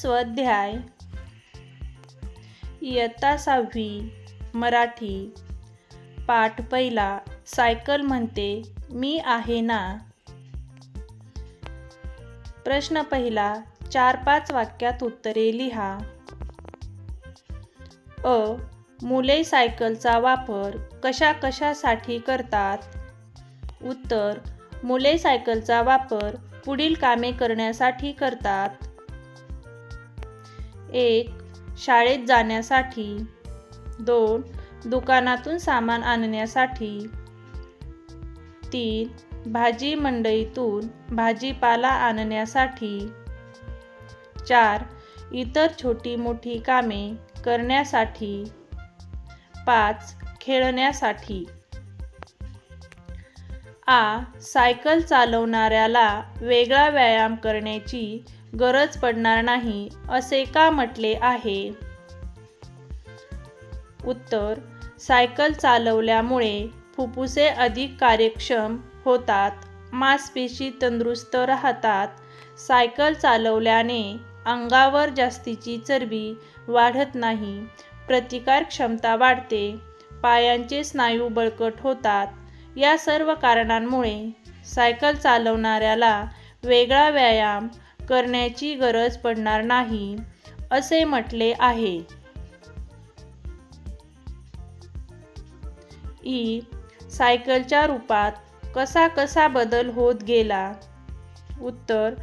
स्वाध्याय. इयत्ता सहावी मराठी. पाठ पहिला सायकल म्हणते मी आहे ना? प्रश्न पहिला चार पाच वाक्यात उत्तरे लिहा. अ. मुले सायकलचा वापर कशा कशासाठी करतात? उत्तर. मुले सायकलचा वापर पुढील कामे करण्यासाठी करतात. एक शाळेत जाण्यासाठी. दोन दुकानातून सामान आणण्यासाठी. तीन भाजी मंडईतून भाजीपाला आणण्यासाठी. चार इतर छोटी मोठी कामे करण्यासाठी. पाच खेळण्यासाठी. आ सायकल चालवणाऱ्याला वेगळा व्यायाम करण्याची गरज पडणार नाही असे का म्हटले आहे? उत्तर सायकल चालवल्यामुळे फुफ्फुसे अधिक कार्यक्षम होतात मांसपेशी तंदुरुस्त राहतात सायकल चालवल्याने अंगावर जास्तीची चरबी वाढत नाही प्रतिकार क्षमता वाढते पायांचे स्नायू बळकट होतात. या सर्व कारणांमुळे सायकल चालवणाऱ्याला वेगळा व्यायाम करण्याची गरज पडणार नाही असे म्हटले आहे. ई सायकलच्या रूपात कसा कसा बदल होत गेला? उत्तर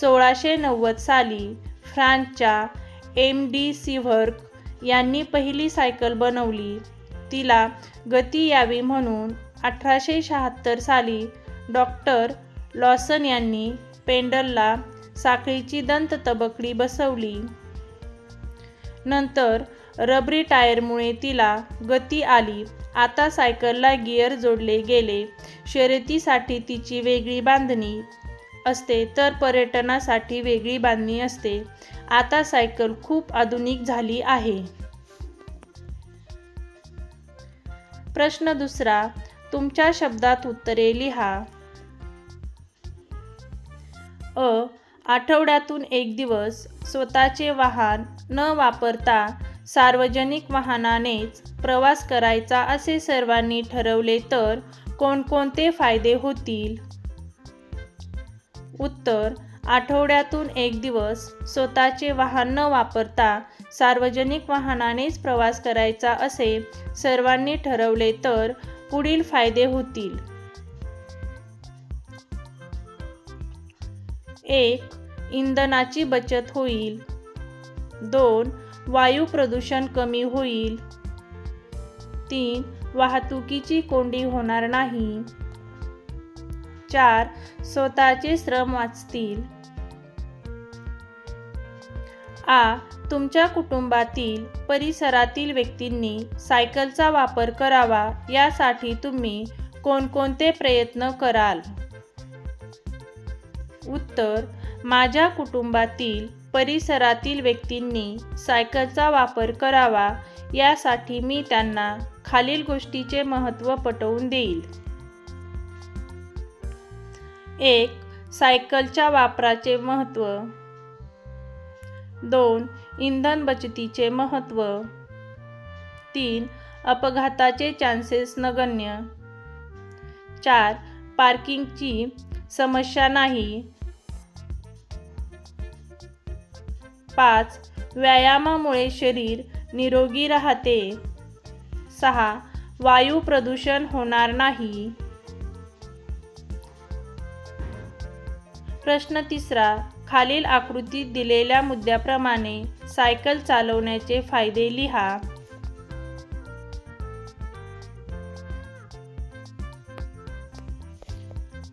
सोळाशे नव्वद साली फ्रान्सच्या एम डी सिव्हर्क यांनी पहिली सायकल बनवली. तिला गती यावी म्हणून अठराशे शहात्तर साली डॉक्टर लॉसन यांनी पेंडलला साखळीची दंत तबकडी बसवली. नंतर रबरी टायरमुळे तिला गती आली. आता सायकलला गिअर जोडले गेले. शर्यतीसाठी तिची वेगळी बांधणी असते तर पर्यटनासाठी वेगळी बांधणी असते. आता सायकल खूप आधुनिक झाली आहे. प्रश्न दुसरा तुमच्या शब्दात उत्तरे लिहा. अ आठवड्यातून एक दिवस स्वतःचे वाहन न वापरता सार्वजनिक वाहनानेच प्रवास करायचा असे सर्वांनी ठरवले तर कोणकोणते फायदे होतील? उत्तर आठवड्यातून एक दिवस स्वतःचे वाहन न वापरता सार्वजनिक वाहनानेच प्रवास करायचा असे सर्वांनी ठरवले तर पुढील फायदे होतील. एक इंधनाची बचत होईल. दोन वायू प्रदूषण कमी होईल. तीन वाहतुकीची कोंडी होणार नाही. चार स्वतःचे श्रम वाचतील. आ तुमच्या कुटुंबातील परिसरातील व्यक्तींनी सायकलचा वापर करावा यासाठी तुम्ही कोणकोणते प्रयत्न कराल? उत्तर माझ्या कुटुंबातील परिसरातील व्यक्तींनी सायकलचा वापर करावा यासाठी मी त्यांना खालील गोष्टीचे महत्त्व पटवून देईल. एक सायकलच्या वापराचे महत्त्व. दोन इंधन बचतीचे महत्त्व. तीन अपघाताचे चान्सेस नगण्य. चार पार्किंगची समस्या नाही. पाच व्यायामामुळे शरीर निरोगी राहते. सहा वायू प्रदूषण होणार नाही. प्रश्न तिसरा खालील आकृतीत दिलेल्या मुद्द्याप्रमाणे सायकल चालवण्याचे फायदे लिहा.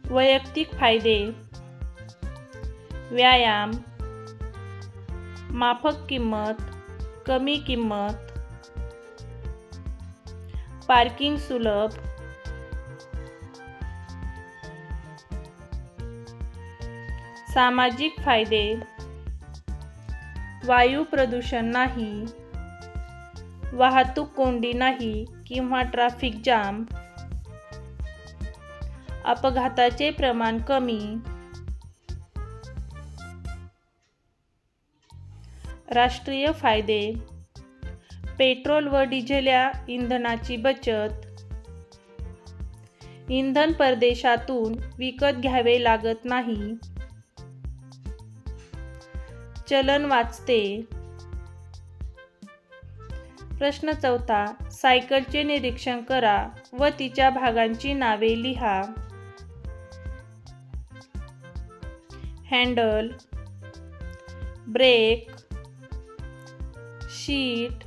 वैयक्तिक फायदे. व्यायाम माफक किंमत कमी किंमत पार्किंग सुलभ सामाजिक फायदे वायू प्रदूषण नाही वाहतूक कोंडी नाही किंवा ट्रॅफिक जाम अपघाताचे प्रमाण कमी राष्ट्रीय फायदे. पेट्रोल व डिझेल या इंधनाची बचत. इंधन परदेशातून विकत घ्यावे लागत नाही. चलन वाचते. प्रश्न चौथा सायकलचे निरीक्षण करा व तिच्या भागांची नावे लिहा. हँडल. ब्रेक. शीट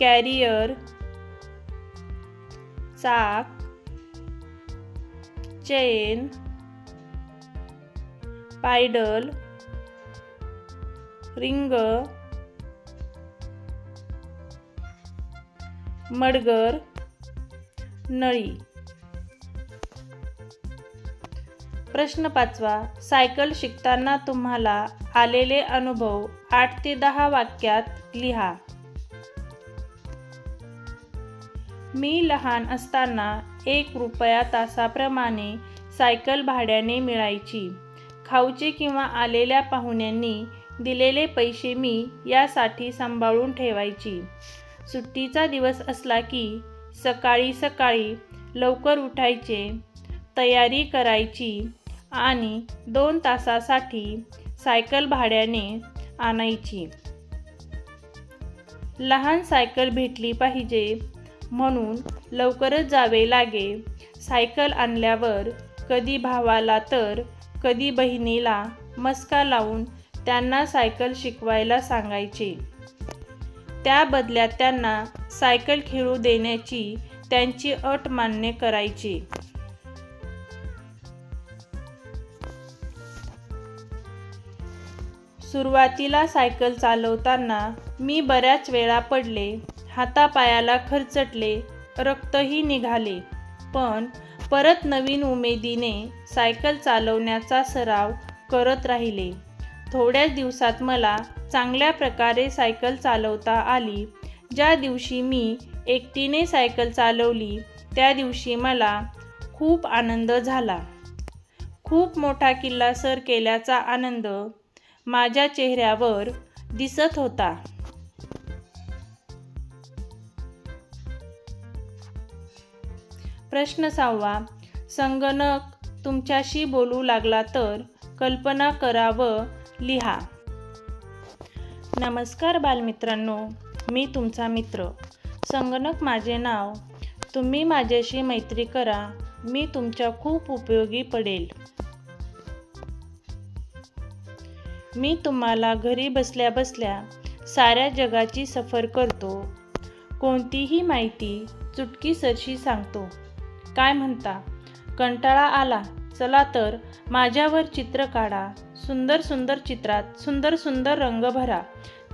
कॅरियर चाक चेन पायडल रिंग मडगर नळी. प्रश्न पाचवा. सायकल शिकताना तुम्हाला आलेले अनुभव आठ ते दहा वाक्यात लिहा. मी लहान असताना एक रुपया तासाप्रमाणे सायकल भाड्याने मिळायची. खाऊचे किंवा आलेल्या पाहुण्यांनी दिलेले पैसे मी यासाठी सांभाळून ठेवायची. सुट्टीचा दिवस असला की सकाळी सकाळी लवकर उठायचे तयारी करायची आणि दोन तासासाठी सायकल भाड्याने आणायची. लहान सायकल भेटली पाहिजे म्हणून लवकरच जावे लागे. सायकल आणल्यावर कधी भावाला तर कधी बहिणीला मस्का लावून त्यांना सायकल शिकवायला सांगायचे. त्या बदल्यात त्यांना सायकल खेळू देण्याची त्यांची अट मान्य करायची. सुरुवातीला सायकल चालवताना मी बऱ्याच वेळा पडले हातापायाला खरचटले रक्तही निघाले. पण परत नवीन उमेदीने सायकल चालवण्याचा सराव करत राहिले. थोड्याच दिवसात मला चांगल्या प्रकारे सायकल चालवता आली. ज्या दिवशी मी एकटीने सायकल चालवली त्या दिवशी मला खूप आनंद झाला. खूप मोठा किल्ला सर केल्याचा आनंद माझ्या चेहऱ्यावर दिसत होता. प्रश्न सहावा. संगणक तुमच्याशी बोलू लागला तर कल्पना करा व लिहा. नमस्कार बालमित्रांनो मी तुमचा मित्र. संगणक माझे नाव. तुम्ही माझ्याशी मैत्री करा मी तुमच्या खूप उपयोगी पडेल. मी तुम्हाला घरी बसल्या बसल्या साऱ्या जगाची सफर करतो. कोणतीही माहिती चुटकीसरशी सांगतो. काय म्हणता? कंटाळा आला. चला तर माझ्यावर चित्र काढा. सुंदर सुंदर चित्रात सुंदर सुंदर रंग भरा.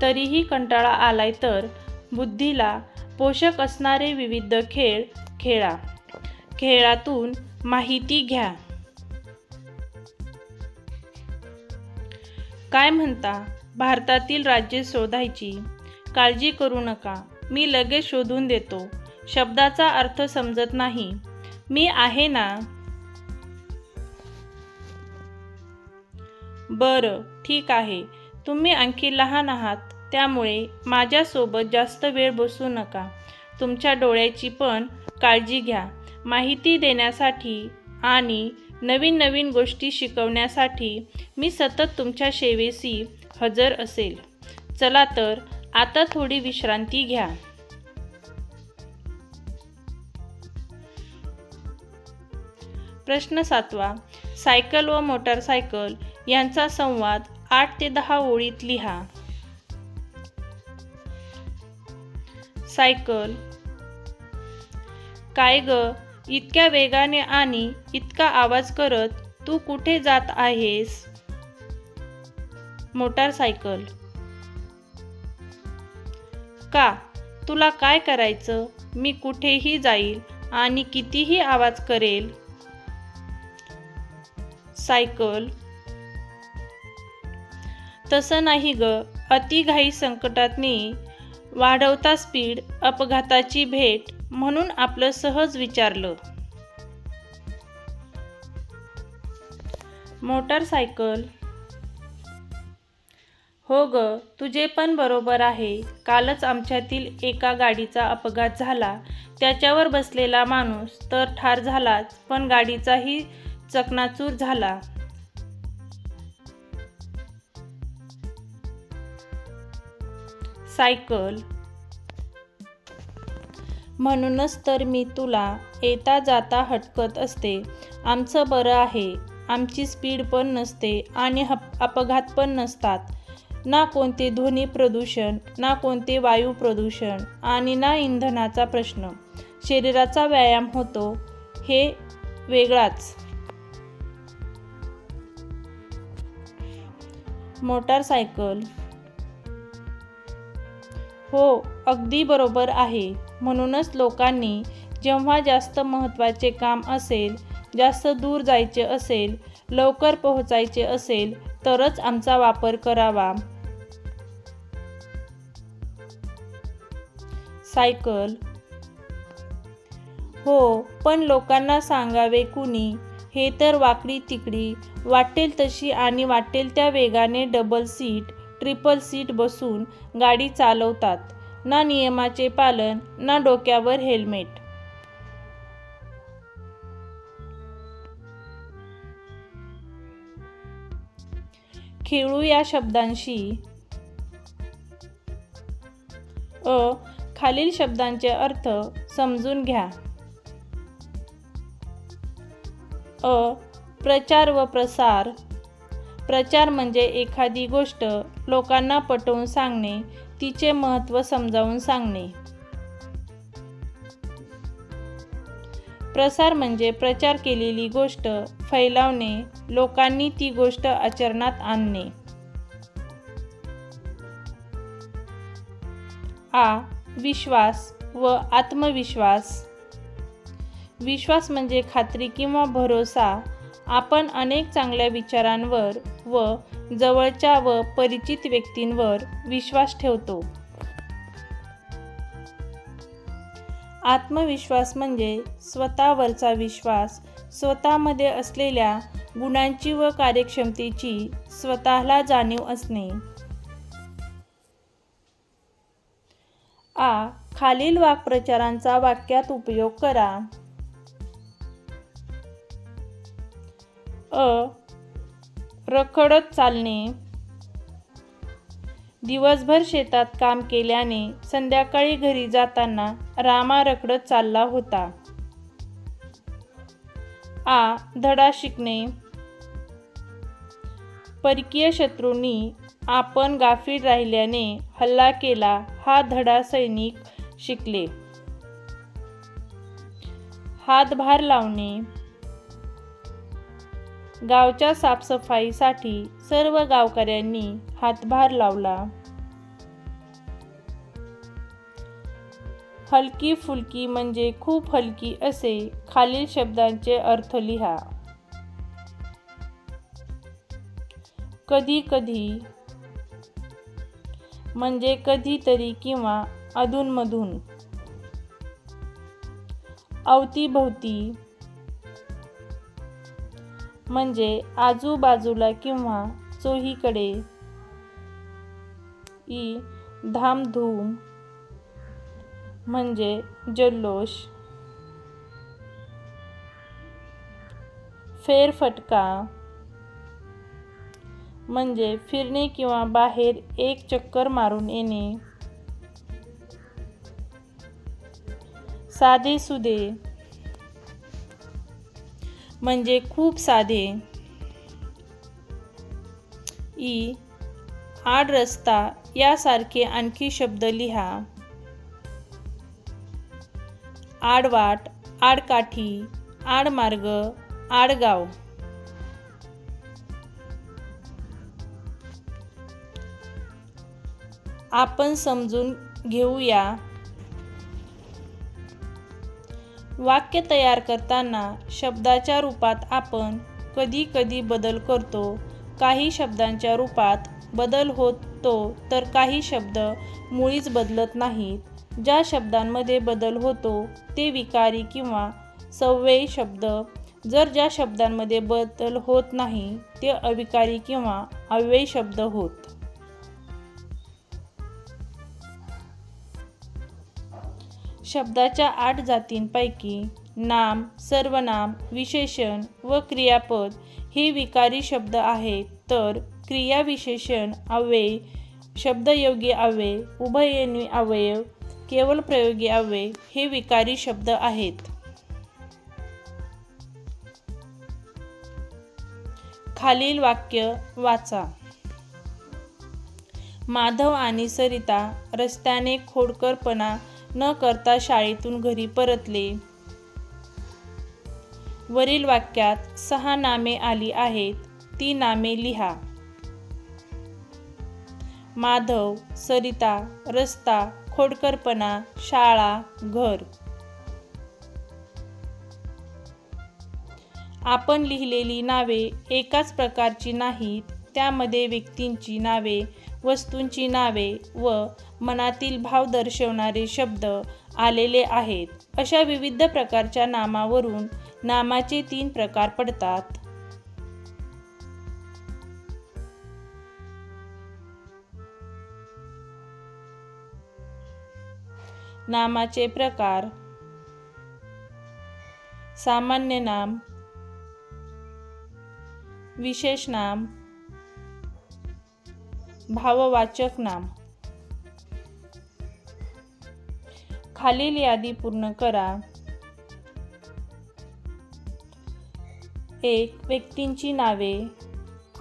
तरीही कंटाळा आलाय तर बुद्धीला पोषक असणारे विविध खेळ खेळा. खेळातून माहिती घ्या. काय म्हणता? भारतातील राज्ये शोधायची. काळजी करू नका. मी लगेच शोधून देतो. शब्दाचा अर्थ समजत नाही. मी आहे ना? बरं ठीक आहे. तुम्ही आणखी लहान आहात. त्यामुळे माझ्यासोबत जास्त वेळ बसू नका. तुमच्या डोळ्याची पण काळजी घ्या. माहिती देण्यासाठी आणि नवीन नवीन गोष्टी शिकवण्यासाठी मी सतत तुमच्या सेवेशी हजर असेल. चला तर आता थोडी विश्रांती घ्या. प्रश्न सातवा. सायकल व मोटारसायकल यांचा संवाद आठ ते दहा ओळीत लिहा. सायकल. काय ग? इतक्या वेगाने आणि इतका आवाज करत तू कुठे जात आहेस? मोटारसायकल. का? तुला काय करायचं? मी कुठेही जाईल आणि कितीही आवाज करेल. सायकल. तसं नाही ग. अतिघाई संकटातनी वाढवता स्पीड अपघाताची भेट म्हणून आपलं सहज विचारलं. मोटारसायकल. हो ग तुझे पण बरोबर आहे. कालच आमच्यातील एका गाडीचा अपघात झाला. त्याच्यावर बसलेला माणूस तर ठार झालाच पण गाडीचाही चकनाचूर झाला. सायकल. म्हणूनच तर मी तुला येता जाता हटकत असते. आमचं बरं आहे. आमची स्पीड पण नसते आणि हप अपघात पण नसतात. ना कोणते ध्वनी प्रदूषण ना कोणते वायू प्रदूषण आणि ना इंधनाचा प्रश्न. शरीराचा व्यायाम होतो. हे वेगळाच. मोटारसायकल हो अगदी बरोबर आहे. म्हणूनच लोकांनी जेव्हा जास्त महत्त्वाचे काम असेल जास्त दूर जायचे असेल लवकर पोहोचायचे असेल तरच आमचा वापर करावा. सायकल. हो पण लोकांना सांगावे कुणी हे तर वाकडी तिकडी वाटेल तशी आणि वाटेल त्या वेगाने डबल सीट ट्रिपल सीट बसून गाडी चालवतात. ना नियमाचे पालन ना डोक्यावर हेल्मेट. खेळू या शब्दांशी. अ खालील शब्दांचे अर्थ समजून घ्या. अ प्रचार व प्रसार. प्रचार म्हणजे एखादी गोष्ट लोकांना पटवून सांगणे तिचे महत्त्व समजावून सांगणे. प्रसार म्हणजे प्रचार केलेली गोष्ट फैलावणे लोकांनी ती गोष्ट आचरणात आणणे. आ. विश्वास व आत्मविश्वास. विश्वास म्हणजे खात्री किंवा भरोसा आपण अनेक चांगल्या विचारांवर व जवळच्या व परिचित व्यक्तींवर विश्वास ठेवतो. आत्मविश्वास म्हणजे स्वतःवरचा विश्वास स्वतःमध्ये असलेल्या गुणांची व कार्यक्षमतेची स्वतःला जाणीव असणे. आ. खालील वाक्प्रचारांचा वाक्यात उपयोग करा. अ रखडत चालणे. दिवसभर शेतात काम केल्याने संध्याकाळी घरी जाताना रामा रखडत चालला होता. आ धडा शिकणे. परकीय शत्रूंनी आपण गाफील राहिल्याने हल्ला केला हा धडा सैनिक शिकले. हातभार लावणे. गावच्या साफसफाईसाठी सर्व गावकऱ्यांनी हातभार लावला. हलकी फुलकी म्हणजे खूप हलकी असे खालील शब्दांचे अर्थ लिहा. कधी कधी म्हणजे कधीतरी किंवा अधूनमधून. अवतीभोवती म्हणजे आजूबाजूला किंवा चोहीकडे. ई. धामधूम म्हणजे जल्लोष. फेरफटका म्हणजे फिरणे किंवा बाहेर एक चक्कर मारून येणे. साधे सुदे म्हणजे खूप साधे. ई. आड रस्ता यासारखे आणखी शब्द लिहा. आडवाट आडकाठी आडमार्ग आडगाव आपण समजून घेऊया. वाक्य तयार करताना शब्दाच्या रूपात आपण कधी कधी बदल करतो. काही शब्दांच्या रूपात बदल होतो तर काही शब्द मुळीच बदलत नाहीत. ज्या शब्दांमध्ये बदल होतो ते विकारी किंवा सव्ययी शब्द. जर ज्या शब्दांमध्ये बदल होत नाही ते अविकारी किंवा अव्ययी शब्द होत. शब्दाच्या आठ जातींपैकी नाम सर्वनाम विशेषण व क्रियापद हे विकारी शब्द आहेत. तर क्रियाविशेषण अव्यय शब्दयोगी अव्यय उभयन्वी अवयव केवळ प्रयोगी अव्यय हे विकारी शब्द आहेत. खालील वाक्य वाचा. माधव आणि सरिता रस्त्याने खोडकरपणा न करता शाळेतून घरी परतले. वरील वाक्यात सहा नामे आली आहेत ती नामे लिहा. माधव सरिता रस्ता खोडकरपणा शाळा घर. आपण लिहिलेली नावे एकाच प्रकारची नाहीत त्यामध्ये व्यक्तींची नावे वस्तूंची नावे व मनातील भाव दर्शवणारे शब्द आलेले आहेत. अशा विविध प्रकारच्या नामावरून नामाचे तीन प्रकार पडतात. नामाचे प्रकार. सामान्य नाम. विशेष नाम. भाववाचक नाम. खालील यादी पूर्ण करा. एक व्यक्तींची नावे.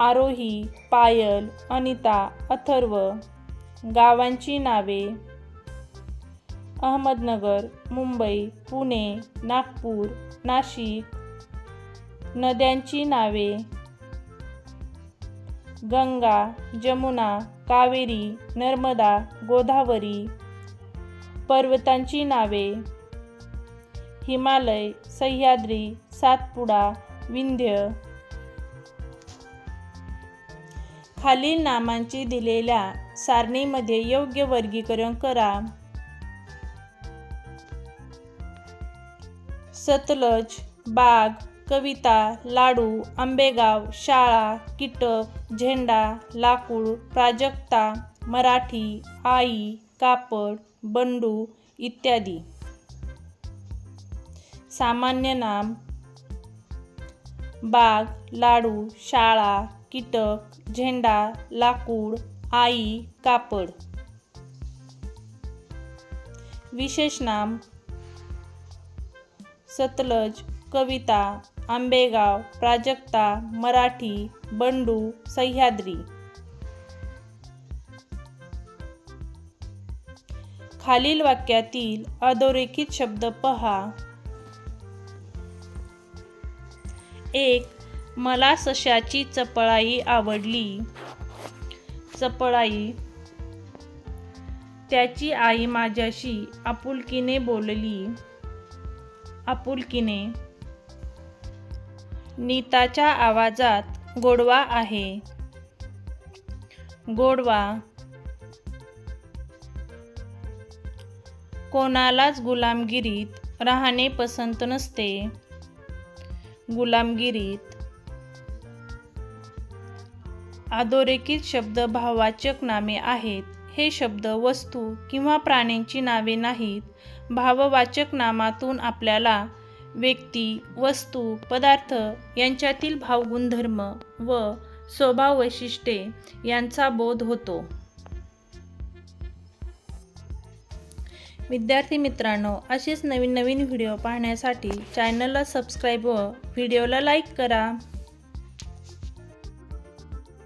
आरोही पायल अनिता अथर्व. गावांची नावे. अहमदनगर मुंबई पुणे नागपूर नाशिक. नद्यांची नावे. गंगा जमुना कावेरी नर्मदा गोदावरी पर्वतांची नावे. हिमालय सह्याद्री सातपुडा विंध्य. खालील नामांची दिलेल्या सारणीमध्ये योग्य वर्गीकरण करा. सतलज बाग कविता लाडू आंबेगाव शाळा कीटक झेंडा लाकूड प्राजक्ता मराठी आई कापड बंडू इत्यादी. सामान्य नाम बाग लाडू शाळा कीटक झेंडा लाकूड आई कापड. विशेष नाम सतलज कविता आंबेगाव प्राजक्ता मराठी बंडू सह्याद्री. खालील वाक्यातील अधोरेखित शब्द पहा. एक मला सशाची चपळाई आवडली. चपळाई. त्याची आई माझ्याशी आपुलकीने बोलली. आपुलकीने. नीताच्या आवाजात गोडवा आहे. गोडवा. कोणालाच गुलामगिरीत राहणे पसंत नसते. गुलामगिरीत. अधोरेखित शब्द भाववाचक नामे आहेत. हे शब्द वस्तू किंवा प्राण्यांची नावे नाहीत. भाववाचक नामातून आपल्याला व्यक्ती वस्तू पदार्थ यांच्यातील भावगुणधर्म व स्वभाव वैशिष्ट्ये यांचा बोध होतो. विद्यार्थी मित्रांनो असेच नवीन नवीन व्हिडिओ पाहण्यासाठी चॅनलला सबस्क्राईब व व्हिडिओला लाईक करा.